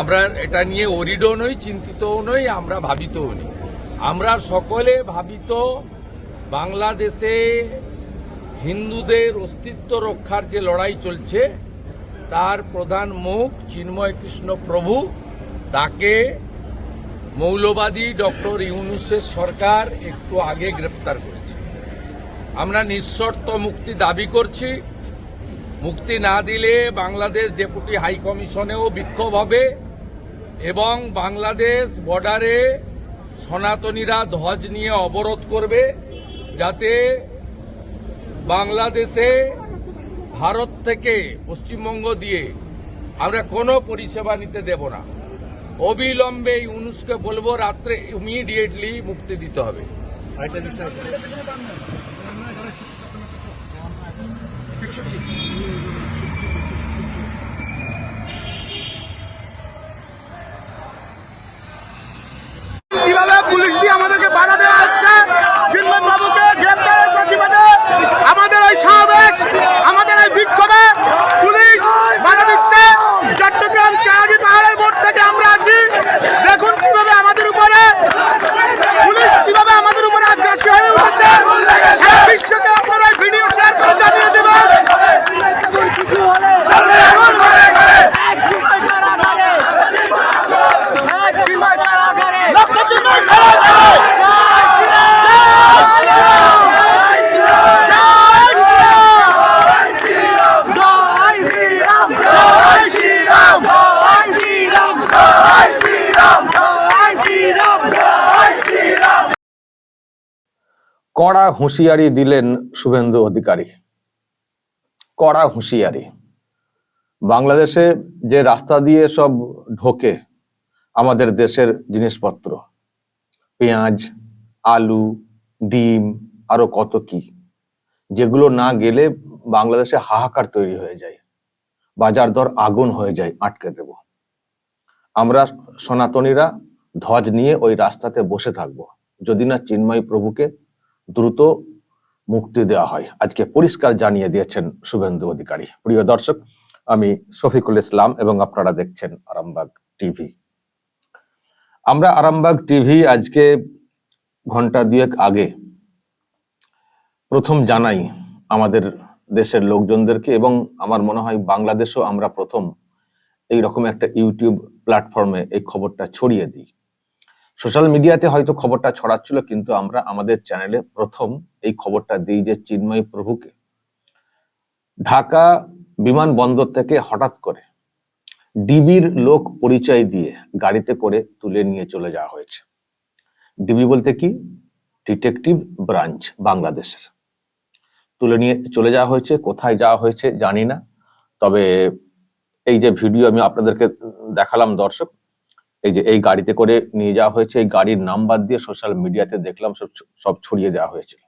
আমরা এটা নিয়ে ওরিডও নই, চিন্তিতও নই, আমরা ভাবিতও নই। আমরা সকলে ভাবিত বাংলাদেশে হিন্দুদের অস্তিত্ব রক্ষার যে লড়াই চলছে, তার প্রধান মুখ চিন্ময় কৃষ্ণ প্রভু। তাকে মৌলবাদী ডক্টর ইউনুসের সরকার একটু আগে গ্রেপ্তার করেছে। আমরা নিঃশর্ত মুক্তি দাবি করছি। মুক্তি না দিলে বাংলাদেশ ডেপুটি হাই কমিশনেও বিক্ষোভ হবে। এবং বাংলাদেশ বর্ডারে সনাতনীরা ধ্বজ নিয়ে অবরোধ করবে যাতে বাংলাদেশে ভারত থেকে পশ্চিমবঙ্গ দিয়ে আমরা কোনো পরিষেবা নিতে দেব না। অবিলম্বে এই ইউনুসকে বলব, রাত্রে ইমিডিয়েটলি মুক্তি দিতে হবে আছে। কীভাবে পুলিশ দিয়ে আমাদেরকে বাধা দেওয়া হচ্ছে চিন্ময় বাবুকে গ্রেপ্তারের প্রতিবাদে আমাদের ওই সমাবেশ আমাদের ওই বিক্ষোভে পুলিশ বাধা দিচ্ছে চট্টগ্রাম চাহাজি পাহাড়ের মোড় থেকে আমরা আছি দেখুন কীভাবে আমাদের উপরে পুলিশ কীভাবে আমাদের উপরে আগ্রাসী হয়ে উঠেছে সারা বিশ্বকে আপনারা এই ভিডিও শেয়ার করে জানিয়ে দেবেন লক্ষ্য চিন্ময় খারাপ কড়া হুঁশিয়ারি দিলেন শুভেন্দু অধিকারী। কড়া হুঁশিয়ারি। বাংলাদেশে যে রাস্তা দিয়ে সব ঢোকে আমাদের দেশের জিনিসপত্র, পেঁয়াজ, আলু, ডিম, আরও কত কি, যেগুলো না গেলে বাংলাদেশে হাহাকার তৈরি হয়ে যায়, বাজার দর আগুন হয়ে যায়, আটকে দেব। আমরা সনাতনীরা ধ্বজ নিয়ে ওই রাস্তাতে বসে থাকব, যদি না চিন্ময় প্রভুকে দ্রুত মুক্তি দেওয়া হয়। আজকে পরিষ্কার জানিয়ে দিয়েছেন শুভেন্দু অধিকারী। প্রিয় দর্শক, আমি শফিকুল ইসলাম এবং আপনারা দেখছেন আরামবাগ টিভি। আমরা আরামবাগ টিভি আজকে ঘণ্টা দুয়েক আগে প্রথম জানাই আমাদের দেশের লোকজনদেরকে এবং আমার মনে হয় বাংলাদেশও আমরা প্রথম এই রকম একটা ইউটিউব প্ল্যাটফর্মে এই খবরটা ছড়িয়ে দিই। সোশ্যাল মিডিয়াতে হয়তো খবরটা ছড়াচ্ছিল, কিন্তু আমরা আমাদের চ্যানেলে প্রথম এই খবরটা দিই যে চিন্ময় প্রভুকে। ঢাকা বিমানবন্দর থেকে হঠাৎ করে ডিবির লোক পরিচয় দিয়ে গাড়িতে করে তুলে নিয়ে চলে যাওয়া হয়েছে। ডিবি বলতে কি? ডিটেকটিভ ব্রাঞ্চ বাংলাদেশের। তুলে নিয়ে চলে যাওয়া হয়েছে, কোথায় যাওয়া হয়েছে জানি না। তবে এই যে ভিডিও আমি আপনাদেরকে দেখালাম দর্শক এই যে এই গাড়িতে করে নিয়ে যাওয়া হয়েছে, এই গাড়ির নাম্বার দিয়ে সোশ্যাল মিডিয়াতে দেখলাম সব সব ছড়িয়ে দেওয়া হয়েছিল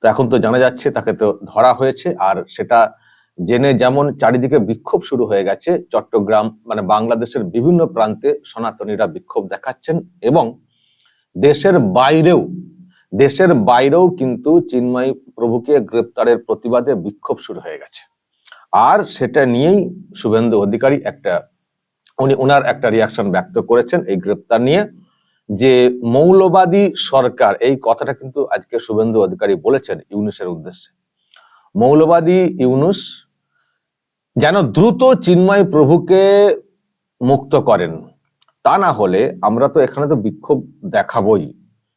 তো এখন তো জানা যাচ্ছে তাকে তো ধরা হয়েছে, আর সেটা জেনে যেমন চারিদিকে বিক্ষোভ শুরু হয়ে গেছে, চট্টগ্রাম মানে বাংলাদেশের বিভিন্ন প্রান্তে সনাতনীরা বিক্ষোভ দেখাচ্ছেন এবং দেশের বাইরেও দেশের বাইরেও কিন্তু চিন্ময় প্রভুকে গ্রেপ্তারের প্রতিবাদে বিক্ষোভ শুরু হয়ে গেছে। আর সেটা নিয়েই শুভেন্দু অধিকারী একটা উনি ওনার একটা রিয়াকশন ব্যক্ত করেছেন এই গ্রেপ্তার নিয়ে যে মৌলবাদী সরকার, এই কথাটা কিন্তু আজকে শুভেন্দু অধিকারী বলেছেন ইউনুসের উদ্দেশ্যে। মৌলবাদী ইউনুস যেন দ্রুত চিন্ময় প্রভুকে মুক্ত করেন, তা না হলে আমরা তো এখানে তো বিক্ষোভ দেখাবই।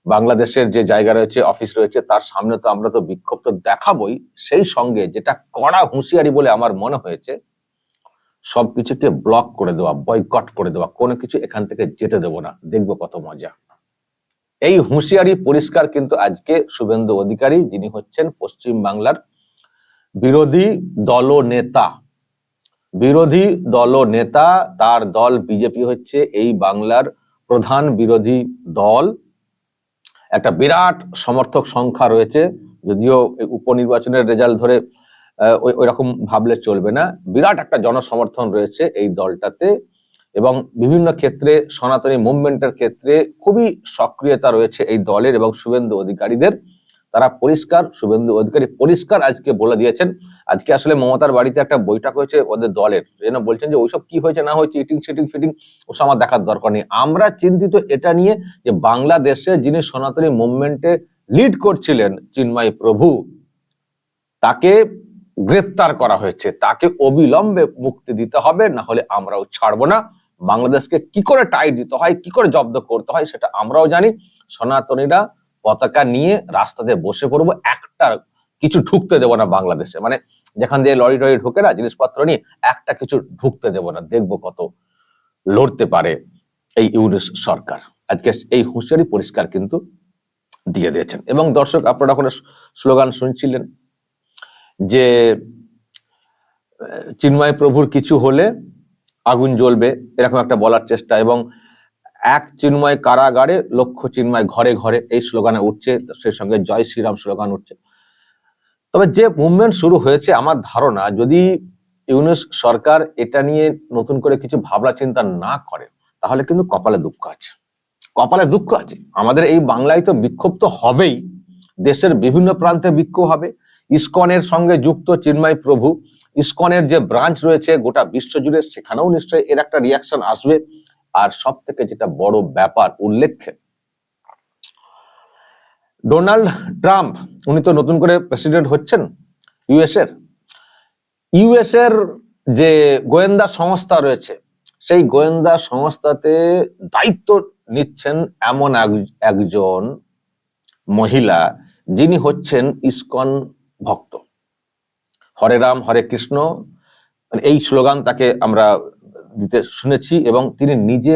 বাংলাদেশের যে জায়গা রয়েছে, অফিস রয়েছে, তার সামনে তো আমরা তো বিক্ষোভ তো দেখাবই। সেই সঙ্গে যেটা কড়া হুঁশিয়ারি বলে আমার মনে হয়েছে সবকিছুকে ব্লক করে দেওয়া বয়কট করে দেওয়া, কোনো কিছু এখান থেকে যেতে দেবো না। দেখব কত মজা। এই হুঁশিয়ারি পরিষ্কার কিন্তু আজকে শুভেন্দু অধিকারী, যিনি হচ্ছেন পশ্চিম বাংলার বিরোধী দল নেতা। বিরোধী দল নেতা, তার দল বিজেপি হচ্ছে এই বাংলার প্রধান বিরোধী দল। একটা বিরাট সমর্থক সংখ্যা রয়েছে। যদিও উপনির্বাচনের রেজাল্ট ধরে ওই রকম ভাবলে চলবে না। বিরাট একটা জনসমর্থন রয়েছে এই দলটাতে এবং বিভিন্ন ক্ষেত্রে, সনাতনী মুভমেন্টের ক্ষেত্রে খুবই সক্রিয়তা রয়েছে এই দলের এবং শুভেন্দু অধিকারীদের। তারা পরিষ্কার, শুভেন্দু অধিকারী পরিষ্কার আজকে বলে দিয়েছেন। আজকে আসলে মমতার বাড়িতে একটা বৈঠক হয়েছে ওদের দলের। যেন বলছেন যে, ওইসব কি হয়েছে? না হয়েছে ইটিং সিটিং ফিটিং ওসব আমার দেখার দরকার নেই। আমরা চিন্তিত এটা নিয়ে যে, বাংলাদেশে যিনি সনাতনী মুভমেন্টে লিড করছিলেন চিন্ময় প্রভু, তাকে গ্রেফতার করা হয়েছে। তাকে অবিলম্বে মুক্তি দিতে হবে, না হলে আমরাও ছাড়বো না। বাংলাদেশকে কি করে টাই দিতে হয়, কি করে জব্দ করতে হয়, সেটা আমরাও জানি। সনাতনীরা পতাকা নিয়ে রাস্তাতে বসে পড়ব, একটা কিছু ঢুকতে দেবো না বাংলাদেশে। মানে যেখান দিয়ে লরি টরি ঢুকে না, জিনিসপত্র নিয়ে একটা কিছু ঢুকতে দেবো না। দেখব কত লড়তে পারে এই ইউনিস সরকার। আজকে এই হুঁশিয়ারি পরিষ্কার কিন্তু দিয়ে দিয়েছেন। এবং দর্শক, আপনারা ওখানে স্লোগান শুনছিলেন যে চিন্ময় প্রভুর কিছু হলে আগুন জ্বলবে, এরকম একটা বলার চেষ্টা। এবং এক চিন্ময় কারাগারে লক্ষ চিন্ময় ঘরে ঘরে এই স্লোগানে উঠছে, সেই সঙ্গে জয় শ্রীরাম স্লোগান উঠছে। তবে যে মুভমেন্ট শুরু হয়েছে, আমার ধারণা, যদি ইউনুস সরকার এটা নিয়ে নতুন করে কিছু ভাবনা চিন্তা না করে, তাহলে কিন্তু কপালে দুঃখ আছে। কপালে দুঃখ আছে। আমাদের এই বাংলায় তো বিক্ষোভ তো হবেই। দেশের বিভিন্ন প্রান্তে বিক্ষোভ হবে। ইসকনের সঙ্গে যুক্ত চিন্ময় প্রভু। ইসকনের যে ব্রাঞ্চ রয়েছে গোটা বিশ্ব জুড়ে, সেখানেও নিশ্চয়ই এর একটা রিয়াকশন আসবে। আর সব থেকে যেটা বড় ব্যাপার, উল্লেখ্যে, ডোনাল্ড ট্রাম্প, উনি তো নতুন করে প্রেসিডেন্ট হচ্ছেন ইউএস এর ইউএস এর যে গোয়েন্দা সংস্থা রয়েছে, সেই গোয়েন্দা সংস্থাতে দায়িত্ব নিচ্ছেন এমন এক- একজন মহিলা যিনি হচ্ছেন ইসকন ভক্ত। হরে রাম, হরে কৃষ্ণ মানে এই স্লোগান তাকে আমরা দিতে শুনেছি এবং তিনি নিজে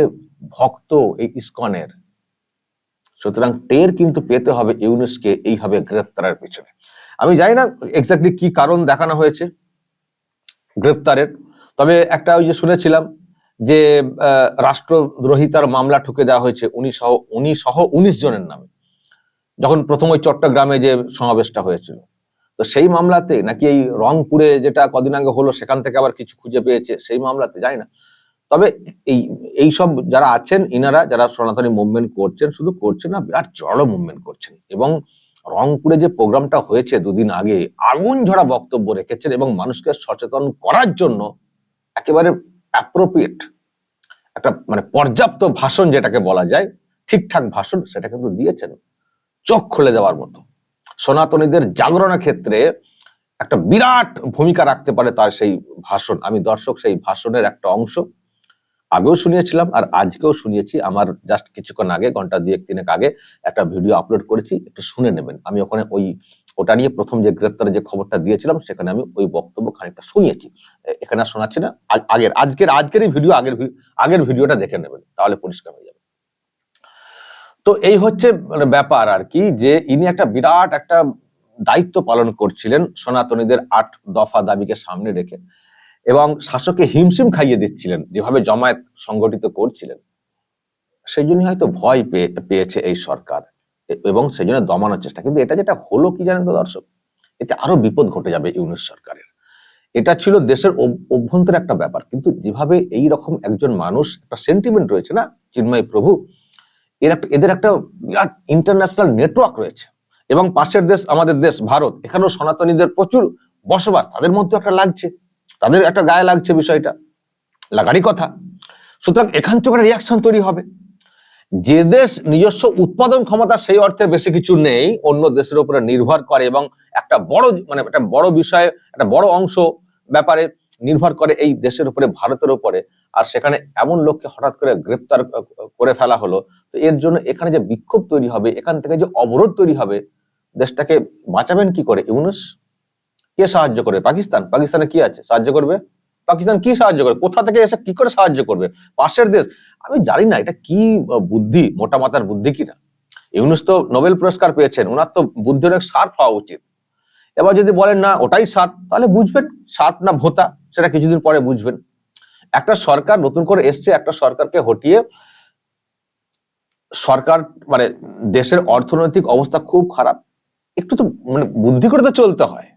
ভক্ত এই ইস্কনের। সুতরাং টের কিন্তু পেতে হবে ইউনুসকে এইভাবে গ্রেপ্তারের পিছনে। আমি জানি না এক্স্যাক্টলি কি কারণ দেখানো হয়েছে গ্রেপ্তারের তবে একটা ওই যে শুনেছিলাম যে রাষ্ট্রদ্রোহিতার মামলা ঠুকে দেওয়া হয়েছে উনি সহ উনি সহ উনিশ জনের নামে, যখন প্রথম ওই চট্টগ্রামে যে সমাবেশটা হয়েছিল। তো সেই মামলাতে নাকি এই রংপুরে যেটা কদিন আগে হলো, সেখান থেকে আবার কিছু খুঁজে পেয়েছে, সেই মামলাতে জানি না। তবে এই এই সব যারা আছেন, ইনারা যারা সনাতনী মুভমেন্ট করছেন, শুধু করছেন না, বিরাট জড়ো মুভমেন্ট করছেন। এবং রংপুরে যে প্রোগ্রামটা হয়েছে দুদিন আগে, আগুন ঝরা বক্তব্য রেখেছেন এবং মানুষকে সচেতন করার জন্য একেবারে অ্যাপ্রোপ্রিয়েট একটা মানে পর্যাপ্ত ভাষণ যেটাকে বলা যায়, ঠিকঠাক ভাষণ, সেটা কিন্তু দিয়েছেন। চোখ খুলে দেওয়ার মতো। সনাতনীদের জাগরণের ক্ষেত্রে একটা বিরাট ভূমিকা রাখতে পারে তার সেই ভাষণ। আমি দর্শক, সেই ভাষণের একটা অংশ। আগেও শুনিয়েছিলাম আর আজকেও শুনিয়েছি। আমার জাস্ট কিছুক্ষণ আগে, ঘণ্টা দুয়েক, তিনেক আগে একটা ভিডিও আপলোড করেছি। একটু শুনে নেবেন। আমি ওখানে ওই, ওটা নিয়ে প্রথম যে গ্রেপ্তারের যে খবরটা দিয়েছিলাম, সেখানে আমি ওই বক্তব্য খানিকটা শুনিয়েছি। এখানে শোনাচ্ছি না। আগের, আজকের, আজকেরই ভিডিও, আগের আগের ভিডিওটা দেখে নেবেন। তাহলে পরিষ্কার হয়ে যাবে। তো এই হচ্ছে মানে ব্যাপার আর কি যে ইনি একটা বিরাট একটা দায়িত্ব পালন করছিলেন সনাতনীদের আট দফা দাবিকে সামনে রেখে এবং শাসককে হিমশিম খাইয়ে দিচ্ছিলেন যেভাবে জমায়েত সংগঠিত করছিলেন। সেই জন্য হয়তো ভয় পেয়েছে এই সরকার এবং সেই জন্য দমানোর চেষ্টা। কিন্তু এটা যেটা হলো কি জানেন তো দর্শক? এতে আরও বিপদ ঘটে যাবে ইউনিস সরকারের। এটা ছিল দেশের অভ- অভ্যন্তরে একটা ব্যাপার। কিন্তু যেভাবে এই রকম একজন মানুষ, একটা সেন্টিমেন্ট রয়েছে না? চিন্ময় প্রভু এর একটা এদের একটা বিরাট ইন্টারন্যাশনাল নেটওয়ার্ক রয়েছে। এবং পাশের দেশ, আমাদের দেশ, ভারত, এখানেও সনাতনীদের প্রচুর বসবাস, তাদের মধ্যে একটা লাগছে। তাদের একটা গায়ে লাগছে বিষয়টা। লাগারই কথা। সুতরাং এখান থেকে একটা রিয়াকশন তৈরি হবে। যে দেশ নিজস্ব উৎপাদন ক্ষমতা, সেই অর্থে বেশি কিছু নেই, অন্য দেশের উপরে নির্ভর করে এবং একটা বড় মানে একটা বড় বিষয়ে, একটা বড় অংশ ব্যাপারে নির্ভর করে এই দেশের উপরে, ভারতের উপরে। আর সেখানে এমন লোককে হঠাৎ করে গ্রেপ্তার করে ফেলা হলো, তো এর জন্য এখানে যে বিক্ষোভ তৈরি হবে, এখান থেকে যে অবরোধ তৈরি হবে, দেশটাকে বাঁচাবেন কি করে? ইউনুস, কে সাহায্য করবে? পাকিস্তান? পাকিস্তানে কি আছে? সাহায্য করবে? পাকিস্তান কি সাহায্য করবে কোথা থেকে এসে কি করে সাহায্য করবে? পাশের দেশ, আমি জানি না, এটা কি বুদ্ধি, মোটা মাথার বুদ্ধি কিনা? ইউনুস তো নোবেল পুরস্কার পেয়েছেন ওনার তো বুদ্ধি অনেক শার্প হওয়া উচিত। এবার যদি বলেন না, ওটাই শার্প, তাহলে বুঝবেন, শার্প না ভোতা। সেটা কিছুদিন পরে বুঝবেন। একটা সরকার নতুন করে এসছে, একটা সরকারকে হটিয়ে সরকার মানে দেশের অর্থনৈতিক অবস্থা খুব খারাপ। একটু তো মানে বুদ্ধি করে তো চলতে হয়।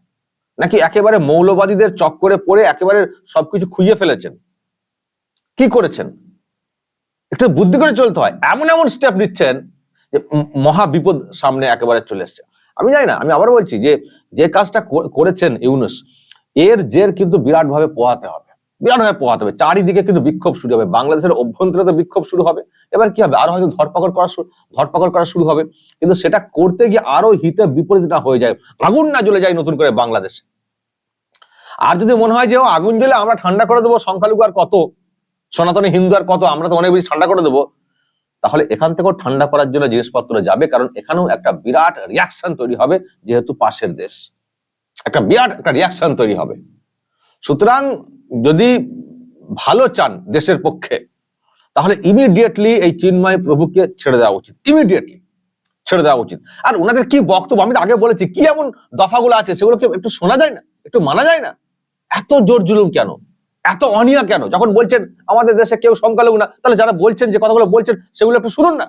নাকি একেবারে মৌলবাদীদের চক্করে পড়ে একেবারে সবকিছু খুইয়ে ফেলেছেন? কি করেছেন? একটু বুদ্ধি করে চলতে হয়। এমন এমন স্টেপ নিচ্ছেন যে মহা বিপদ সামনে একেবারে চলে এসছে। আমি জানি না, আমি আবার বলছি যে যে কাজটা করেছেন ইউনুস এর জের কিন্তু বিরাট ভাবে পোহাতে হবে। বিরাট ভাবে পোহাতে হবে। চারিদিকে কিন্তু বিক্ষোভ শুরু হবে। বাংলাদেশের অভ্যন্তরে বিক্ষোভ শুরু হবে। এবার কি হবে? আরও হয়তো ধরপাকড় করা ধরপাকড় করা শুরু হবে। কিন্তু সেটা করতে গিয়ে আরও হিতে বিপরীত না হয়ে যায়। আগুন না জ্বলে যায় নতুন করে বাংলাদেশে। আর যদি মনে হয় যে আগুন জ্বলে আমরা ঠান্ডা করে দেবো, সংখ্যালঘু আর কত? সনাতনী হিন্দু আর কত? আমরা তো অনেক বেশি ঠান্ডা করে দেবো। তাহলে এখান থেকেও ঠান্ডা করার জন্য জিনিসপত্র যাবে। কারণ এখানেও একটা বিরাট রিয়াকশন তৈরি হবে, যেহেতু পাশের দেশ। একটা বিরাট একটা রিয়াকশন তৈরি হবে। সুতরাং যদি ভালো চান দেশের পক্ষে, তাহলে ইমিডিয়েটলি এই চিন্ময় প্রভুকে ছেড়ে দেওয়া উচিত। ইমিডিয়েটলি ছেড়ে দেওয়া উচিত। আর ওনাদের কি বক্তব্য? আমি আগে বলেছি, কি এমন দফাগুলো আছে, সেগুলোকে একটু শোনা যায় না? একটু মানা যায় না? এত জোর জুলুম কেন? এত অনিয়া কেন? যখন বলছেন, আমাদের দেশে কেউ সংখ্যালঘু না, তাহলে যারা বলছেন যে কথাগুলো বলছেন, সেগুলো একটু শুনুন না।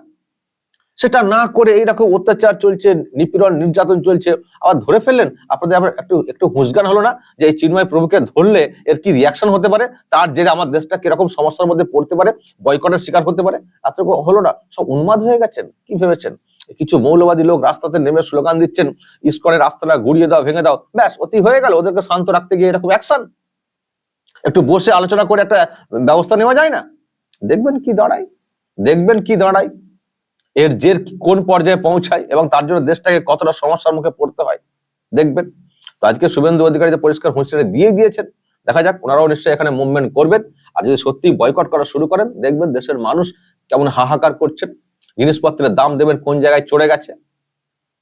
সেটা না করে এইরকম অত্যাচার চলছে, নিপীড়ন, নির্যাতন চলছে, আবার ধরে ফেললেন? আপনাদের আবার একটু একটু হুঁশগান হলো না যে এই চিন্ময় প্রভুকে ধরলে এর কি রিয়াকশন হতে পারে? তার জেরে আমার দেশটা কীরকম সমস্যার মধ্যে পড়তে পারে? বয়কটের শিকার হতে পারে? এতটুকু হলো না। সব উন্মাদ হয়ে গেছেন। কি ভেবেছেন? কিছু মৌলবাদী লোক রাস্তাতে নেমে স্লোগান দিচ্ছেন ইস্কনের রাস্তাটা গুড়িয়ে দাও, ভেঙে দাও। ব্যাস, অতি হয়ে গেল। ওদেরকে শান্ত রাখতে গিয়ে এরকম অ্যাকশন একটু বসে আলোচনা করে একটা ব্যবস্থা নেওয়া যায় না? দেখবেন কি দাঁড়ায়? দেখবেন কি দাঁড়ায়? এর জের কোন পর্যায়ে পৌঁছায় এবং তার জন্য দেশটাকে কতটা সমস্যার মুখে পড়তে হয়, দেখবেন। তো আজকে শুভেন্দু অধিকারী পরিষ্কার হুঁশিয়ারি দিয়ে দিয়েছেন দেখা যাক, ওনারাও নিশ্চয়ই এখানে মুভমেন্ট করবেন। আর যদি সত্যি বয়কট করা শুরু করেন, দেখবেন দেশের মানুষ কেমন হাহাকার করছেন। জিনিসপত্রের দাম দেবেন কোন জায়গায় চড়ে গেছে।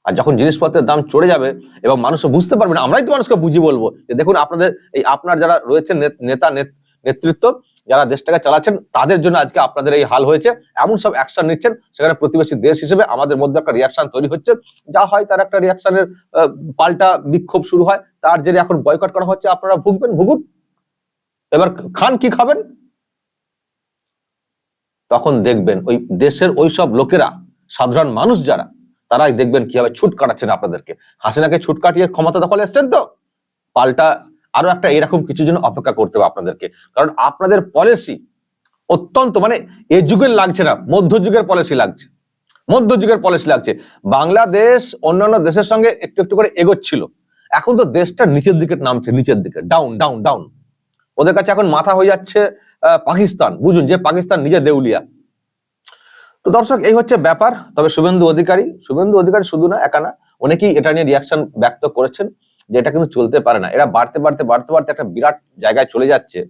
আর যখন জিনিসপত্রের দাম চড়ে যাবে এবং মানুষ বুঝতে পারবে না, আমরাই তো মানুষকে বুঝি বলব যে দেখুন, আপনাদের এই আপনার যারা রয়েছে নেত- নেতা, নেত- নেতৃত্ব যারা দেশটাকে চালাচ্ছেন, তাদের জন্য আজকে আপনাদের এই হাল হয়েছে। এমন সব অ্যাকশন নিচ্ছেন, সেখানে প্রতিবেশী দেশ হিসেবে আমাদের মধ্যে একটা রিয়াকশন তৈরি হচ্ছে। যা হয় তার একটা রিয়াকশনের পাল্টা বিক্ষোভ শুরু হয়। তার জেরে এখন বয়কট করা হচ্ছে, আপনারা ভুগবেন, ভুগুন। এবার খান কি খাবেন? তখন দেখবেন ওই দেশের ওই সব লোকেরা, সাধারণ মানুষ যারা, তারাই দেখবেন কীভাবে ছুট কাটাচ্ছেন আপনাদেরকে। হাসিনাকে ছুট কাটিয়ে ক্ষমতা দখলে এসছেন তো? পাল্টা আরও একটা এরকম কিছু জন্য অপেক্ষা করতে হবে আপনাদেরকে। কারণ আপনাদের পলিসি অত্যন্ত মানে এ যুগের লাগছে না মধ্যযুগের পলিসি লাগছে। মধ্যযুগের পলিসি লাগছে। বাংলাদেশ অন্যান্য দেশের সঙ্গে একটু একটু করে এগোচ্ছিল। এখন তো দেশটা নিচের দিকে নামছে, নিচের দিকে ডাউন ডাউন ডাউন ওদের কাছে এখন মাথা হয়ে যাচ্ছে পাকিস্তান। বুঝুন যে পাকিস্তান নিজে দেউলিয়া। তো দর্শক, এই হচ্ছে ব্যাপার। তবে শুভেন্দু অধিকারী শুভেন্দু অধিকারী শুধু না, একা না। অনেকেই এটা নিয়ে রিয়াকশন ব্যক্ত করেছেন। যে এটা কিন্তু চলতে পারে না। এরা বাড়তে বাড়তে বাড়তে বাড়তে একটা বিরাট জায়গায় চলে যাচ্ছে।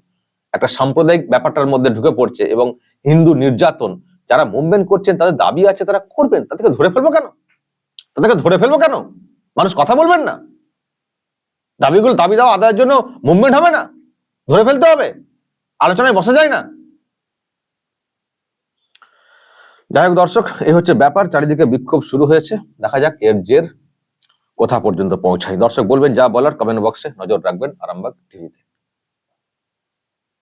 একটা সাম্প্রদায়িক ব্যাপারটার মধ্যে ঢুকে পড়ছে এবং হিন্দু নির্যাতন যারা মুভমেন্ট করছেন, তাদের দাবি আছে তারা করবেন। তাদেরকে ধরে ফেলব কেন? তাদেরকে ধরে ফেলব কেন? মানুষ কথা বলবেন না। দাবিগুলো, দাবি দেওয়া আদায়ের জন্য মুভমেন্ট হবে না। ধরে ফেলতে হবে। আলোচনায় বসা যায় না। যাই হোক দর্শক, এই হচ্ছে ব্যাপার। চারিদিকে বিক্ষোভ শুরু হয়েছে। দেখা যাক এর জের কোথা পর্যন্ত পৌঁছায়। দর্শক বলবেন যা বলার কমেন্ট বক্সে নজর রাখবেন আরামবাগ টিভিতে